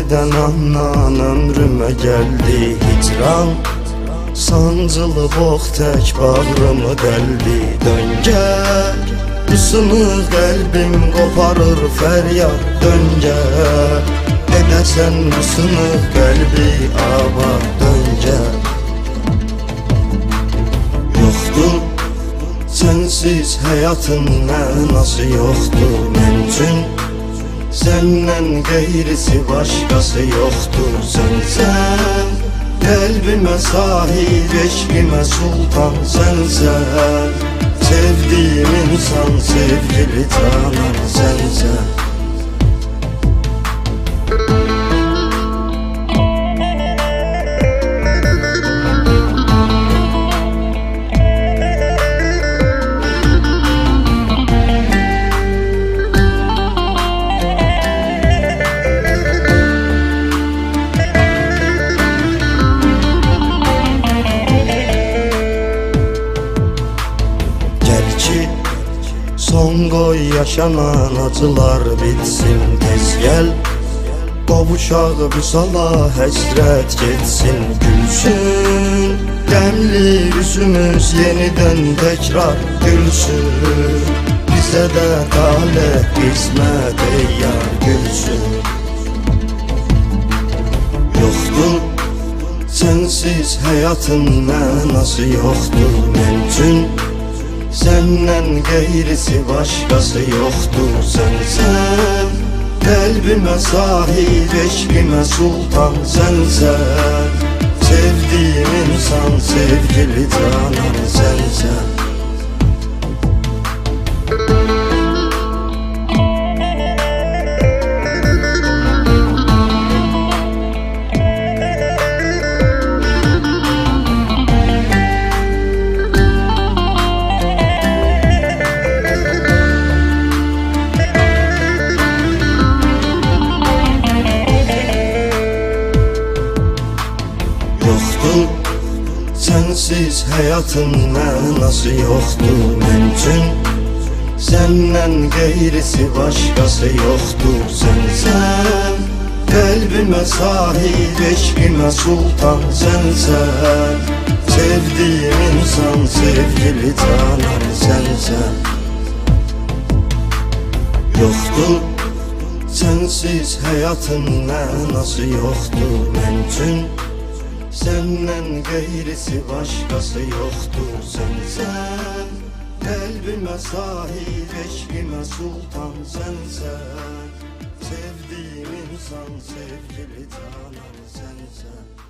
senden anan ömrüme geldi hicran. Sancılı boğ tek bağrımı deldi. Dön gel Isını kalbim koparır feryat. Dön gel Edersen ısını kalbi aba Dön gel. Yoktur Sensiz hayatın mənası yoxdur Mən üçün Səndən qeyrisi başqası yoxdur Sənsən Qəlbimə sahib, eşqimə sultan sənsən Sevdiyim insan, sevgili canan Gel ki son qoy yaşanan acılar bitsin tez gel. Qovuşaq vüsala həsrət getsin gülsün. Qəmli üzümüz yenidən təkrar gülsün. Bizə də tale qismət ey yar gülsün. Yoxdur Sensiz hayatın mənası yoxdur mən üçün Səndən qeyrisi başqası yoxdur Sənsən Qəlbimə sahib, eşqimə sultan sənsən Sevdiyim insan, sevgili canan sənsən Yoxdur Sensiz hayatın mənası yoxdur mən üçün Səndən qeyrisi başqası yoxdur Sənsən Qəlbimə sahib, eşqimə sultan sənsən Sevdiyim insan, sevgili canan sənsən Yoxdur Sensiz hayatın mənası yoxdur mən üçün Səndən qeyrisi başqası yoxdur sənsən Qəlbimə sahib, eşqimə sultan sənsən Sevdiyim insan, sevgili canan sənsən